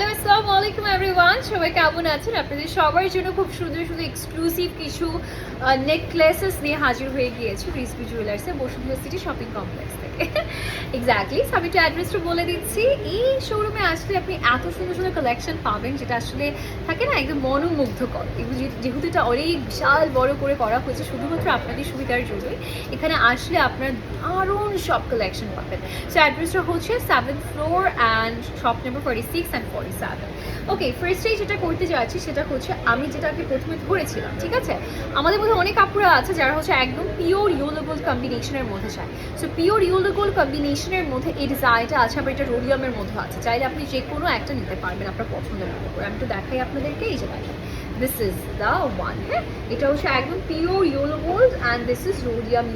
Hello আসসালামু আলাইকুম everyone সবাই কেমন আছেন? আপনাদের সবার জন্য খুব সুন্দর সুন্দর এক্সক্লুসিভ কিছু নেকলেসেস নিয়ে হাজির হয়ে গিয়েছে রিসবি জুয়েলার্সে বসুন্ধরা সিটি শপিং কমপ্লেক্স থেকে। এক্স্যাক্টলি আমি একটু অ্যাড্রেসটা বলে দিচ্ছি। এই শোরুমে আসলে আপনি এত সুন্দর সুন্দর কালেকশন পাবেন, যেটা আসলে থাকে না, একদম মনোমুগ্ধকর। যেহেতু এটা অনেক বিশাল বড় করে করা হয়েছে, শুধুমাত্র আপনাদের সুবিধার জন্যই, এখানে আসলে আপনার দারুণ সব কালেকশন পাবেন। সো অ্যাড্রেসটা হচ্ছে seven floor and shop number forty six and forty seven okay ফার্স্টেই যেটা করতে যাচ্ছি, সেটা হচ্ছে আমি যেটা যেটাকে প্রথমে ধরেছিলাম, ঠিক আছে? আমাদের মধ্যে অনেক কাপড়া আছে, যারা হচ্ছে একদম পিওর ইউলো গোল্ড কম্বিনেশনের মধ্যে চায়। সো পিওর ইউলো গোল্ড কম্বিনেশনের মধ্যে এই ডিজাইনটা আছে, আবার এটা রোডিয়ামের মধ্যে আছে। চাইলে আপনি যে কোনো একটা নিতে পারবেন আপনার পছন্দের মতো করে। আমি তো দেখাই আপনাদেরকে, এই যে দেখেন দিস ইজ দ্য ওয়ান হ্যাঁ? এটা হচ্ছে একদম pure yellow gold and this is rhodium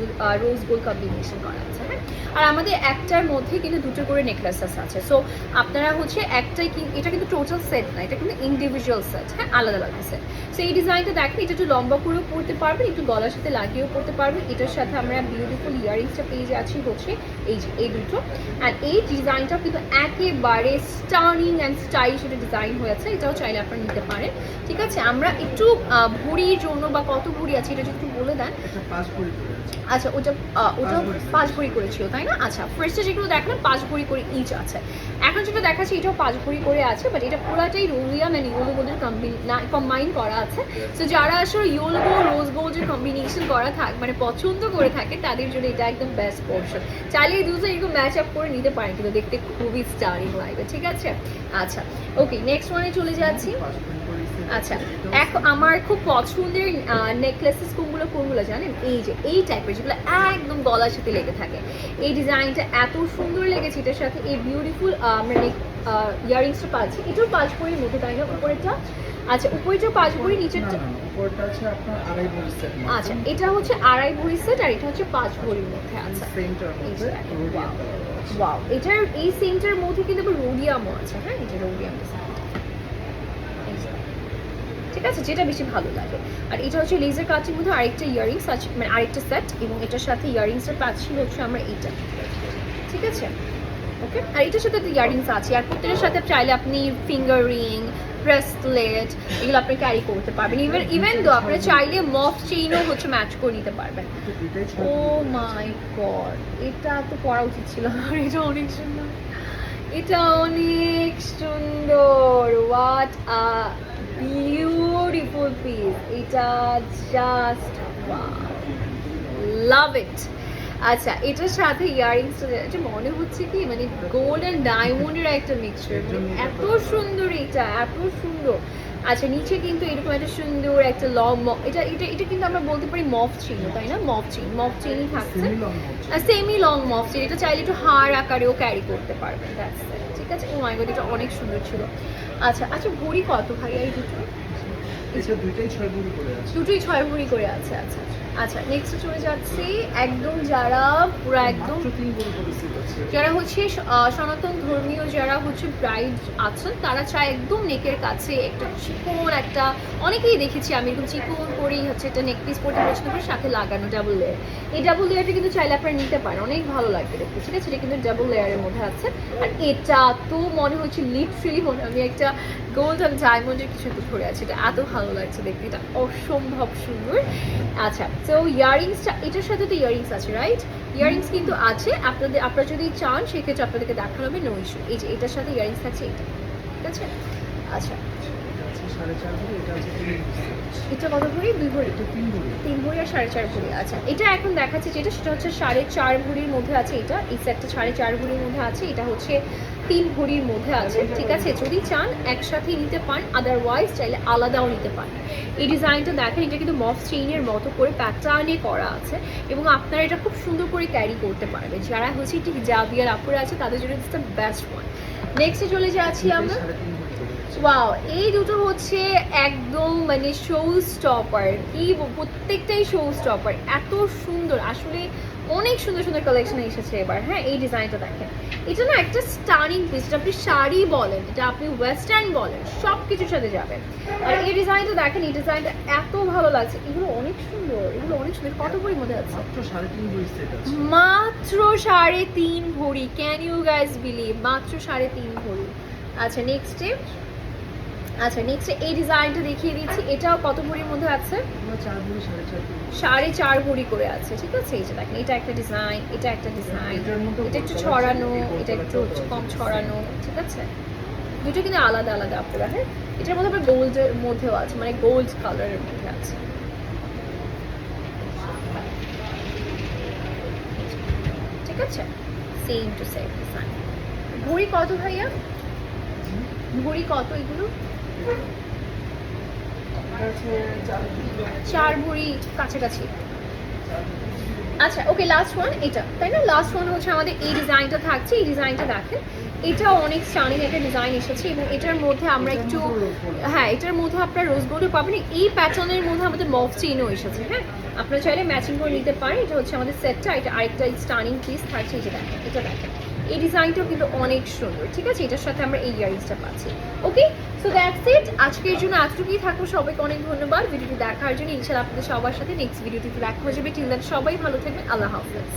rose gold combination করা আছে হ্যাঁ? আর আমাদের একটার মধ্যে কিন্তু দুটো করে নেকলেসেস আছে। সো আপনারা হচ্ছে একটাই এটা কিন্তু টোটাল সেট না, এটা কিন্তু ইন্ডিভিজুয়াল সেট হ্যাঁ? আলাদা আলাদা সেট সো এই ডিজাইনটা দেখেন, এটা একটু লম্বা করেও পড়তে পারবেন, একটু গলার সাথে লাগিয়েও পড়তে পারবেন। এটার সাথে আমরা বিউটিফুল ইয়ারিংসটা পেয়ে যাচ্ছি হচ্ছে, এই যে, এই দুটো। এই ডিজাইনটা কিন্তু একেবারে স্টার্নিং অ্যান্ড স্টাইলিশ একটা ডিজাইন হয়েছে। এটাও চাইলে আপনারা নিতে পারেন। ঠিক আছে? আমরা একটু ভুঁড়ির জন্য বা কত ভুঁড়ি আছে এটা যদি বলে দেন। ভরি আচ্ছা ওটা ওটা পাঁচ ভরি করেছিল তাই না? আচ্ছা ফার্স্টে যেগুলো দেখলাম পাঁচ ভরি করে ইচ আছে। এখন যেটা দেখাচ্ছি এটাও পাঁচ ভরি করে আছে বাট এটা পুরাটাই রোলিয়াম অ্যান্ড ইউলো গোল্ডের কম্বাইন করা আছে। সো যারা আসলে ইউলো রোজ গোল্ডের কম্বিনেশন করা থাক মানে পছন্দ করে থাকে তাদের জন্য এটা একদম বেস্ট পোর্শন চাইলে এই দুটো এরকম ম্যাচ আপ করে নিতে পারেন, কিন্তু দেখতে খুবই স্টারিং লাগবে ঠিক আছে? আচ্ছা ওকে নেক্সট ওয়ানে চলে যাচ্ছি। আচ্ছা। এখন আমার খুব পছন্দের নেকলেসেস কোনগুলো কোনগুলো জানেন? এই যে এই টাইপের যেগুলো একদম গলার সাথে লেগে থাকে। এই ডিজাইনটা এত সুন্দর লেগেছে এটার সাথে এই বিউটিফুল আমরা নেক ইয়ারিংসটা পাচ্ছি। এটাও পাঁচ ভরির মধ্যে তাই না? উপরেরটা? আচ্ছা উপরেটা পাঁচ ভরি নিচেরটা। আচ্ছা এটা হচ্ছে আড়াই ভরি সেট আর এটা হচ্ছে পাঁচ ভরির মধ্যে আচ্ছা এটার এই সেন্টার মধ্যে কিন্তু রোডিয়ামও আছে হ্যাঁ? যে রোডিয়াম ঠিক আছে? যেটা বেশি ভালো লাগে। আর এটা হচ্ছে লেজার কাচের মধ্যে আরেকটা ইয়ারিংস আছে মানে আরেকটা সেট এবং এটার সাথে ইয়ারিংসটা পাচ্ছি হচ্ছে আমরা এইটা। ঠিক আছে? ওকে আর এটার সাথে ইয়ারিংস আছে। আর প্রত্যেকটার সাথে চাইলে আপনি ফিঙ্গার রিং ব্রেসলেট এগুলো আপনি ক্যারি করতে পারবেন। ইভেন ইভেন দো আপনারা চাইলে মফ চেইনও হচ্ছে ম্যাচ করে নিতে পারবেন। ও মাই গড এটা তো পড়া উচিত ছিল আমার। এটা অনেক সুন্দর। এটা অনেক সুন্দর। হোয়াট আ বিউটিফুল পিস এটা জাস্ট লাভ ইট আচ্ছা এটার সাথে ইয়ারিংস এটা মনে হচ্ছে কি মানে গোল্ড অ্যান্ড ডায়মন্ডের একটা মিক্সচার এত সুন্দর এটা এত সুন্দর। আচ্ছা নিচে কিন্তু এরকম একটা সুন্দর একটা লং এটা এটা এটা কিন্তু আমরা বলতে পারি মফ চিহ্ন তাই না? মফ চেইন মফ চেইনই থাকছে। সেমি লং মফ চেইন এটা চাইলে একটু হাড় আকারেও ক্যারি করতে পারবেন it. ঠিক আছে? ও মাই গড এটা অনেক সুন্দর ছিল। আচ্ছা আচ্ছা ভরি কত ভাইয়া এই দুটো? দুটোই দুইটাই ছয় ভরি করে আছে। দুটোই ছয় ভরি করে আছে আচ্ছা আচ্ছা। নেক্সট চলে যাচ্ছি। একদম যারা পুরো একদম। যারা হচ্ছে সনাতন ধর্মীয় যারা হচ্ছে ব্রাইড আছেন তারা চায় একদম নেকের কাছে একটা চিকন একটা অনেকেই দেখেছি আমি এরকম চিকন করেই হচ্ছে একটা নেক পিস পরতে পছন্দ করে সাথে লাগানো ডাবল লেয়ার এই ডাবল লেয়ারটা কিন্তু চাইলে আপনারা নিতে পারেন অনেক ভালো লাগবে দেখতে ঠিক আছে? এটা কিন্তু ডাবল লেয়ারের মধ্যে আছে। আর এটা তো মনে হচ্ছে লিটারেলি মনে আমি একটা গোল্ড অ্যান্ড ডায়মন্ডের কিছু একটু ধরে আছে এটা এত ভালো লাগছে দেখতে এটা অসম্ভব সুন্দর। আচ্ছা তো ইয়ারিংসটা এটার সাথে তো ইয়ারিংস আছে রাইট ইয়ারিংস কিন্তু আছে আপনাদের আপনারা যদি চান সেক্ষেত্রে আপনাদেরকে দেখানো হবে নো ইস্যু এই যে এটার সাথে ইয়ারিংস থাকছে এটা ঠিক আছে? আচ্ছা। এটা আছে তিন ভরি? কত ভরি। দুই তিন ভরি। তিন ভরি আর সাড়ে চার ভরি আচ্ছা। এটা এখন দেখাচ্ছে যেটা সেটা হচ্ছে সাড়ে চার ভরির মধ্যে আছে এটা এই সেটটা সাড়ে চার ভরির মধ্যে আছে এটা হচ্ছে তিন ভরির মধ্যে আছে। ঠিক আছে? যদি চান একসাথে নিতে পান আদারওয়াইজ চাইলে আলাদাও নিতে পান এই ডিজাইনটা দেখেন এটা কিন্তু মফ চেইনের মতো করে প্যাটার্নে করা আছে এবং আপনারা এটা খুব সুন্দর করে ক্যারি করতে পারবেন। যারা হচ্ছে ঠিক জাবিয়ার আপুরে আছে তাদের জন্য দিস দ্য বেস্ট ওয়ান নেক্সটে চলে যাচ্ছি আমরা। ওয়াও এই দুটো হচ্ছে একদম মানে শো স্টপার কি প্রত্যেকটাই শো স্টপার এত সুন্দর। আসলে অনেক সুন্দর সুন্দর কালেকশন এসেছে এবার। হ্যাঁ এই ডিজাইনটা দেখেন। এটা না একটা স্টানিং পিস যেটা আপনি শাড়ি বলেন এটা আপনি ওয়েস্টার্ন বলেন সব কিছুর সাথে যাবে। আর এই ডিজাইনটা দেখেন এই ডিজাইনটা এত ভালো লাগছে। এগুলো অনেক সুন্দর এগুলো অনেক সুন্দর। কত বই মধ্যে আছে? মাত্র সাড়ে তিন ভরি সেট আছে। মাত্র সাড়ে তিন ভরি। ক্যান ইউ গাইজ বিলিভ মাত্র সাড়ে তিন ভরি। আচ্ছা নেক্সটে আচ্ছা নেক্সটে এই ডিজাইনটা দেখিয়ে দিচ্ছি। এটাও কত ভরির মধ্যে আছে? ভরি সাড়ে চার ভরি। ভরি করে আছে ঠিক আছে? এই যে দেখেন এটা একটা ডিজাইন এটা একটা ডিজাইন এটা একটু ছড়ানো এটা একটু কম ছড়ানো ঠিক আছে? দুটো কিন্তু আলাদা আলাদা আপনারা হ্যাঁ? এটার মধ্যে আবার গোল্ডের মধ্যেও আছে মানে গোল্ড কালারের মধ্যে আছে। ঠিক আছে? সেম টু সেম ডিজাইন ঘড়ি কত ভাইয়া? ঘড়ি কত এগুলো? চার ভরি কাছাকাছি। আচ্ছা ওকে লাস্ট ওয়ান এটা তাই না? লাস্ট ওয়ান হচ্ছে আমাদের এই ডিজাইনটা থাকছে এই ডিজাইনটা দেখেন। এটাও অনেক স্টানিং একটা ডিজাইন এসেছে এবং এটার মধ্যে আমরা একটু। হ্যাঁ এটার মধ্যে আপনার রোজ গোল্ডও পাবেন। এই প্যাটার্নের মধ্যে আমাদের মফ চেইনও এসেছে হ্যাঁ? আপনারা চাইলে ম্যাচিং করে নিতে পারেন। এটা হচ্ছে আমাদের সেটটা এটা আরেকটা স্টানিং পিস থাকছে এটা দেখেন এটা দেখেন। এই ডিজাইনটাও কিন্তু অনেক সুন্দর, ঠিক আছে? এটার সাথে আমরা এই ইয়ারিংসটা পাচ্ছি। ওকে সো দ্যাটস ইট আজকের জন্য এতটুকুই থাকব। সবাইকে অনেক ধন্যবাদ। ভিডিওটি দেখার জন্য ইনশাআল্লাহ আপনাদের সবার সাথে নেক্সট ভিডিওটি দেখা হয়ে যাবে টিল দ্যাট সবাই ভালো থাকবেন। আল্লাহ হাফেজ।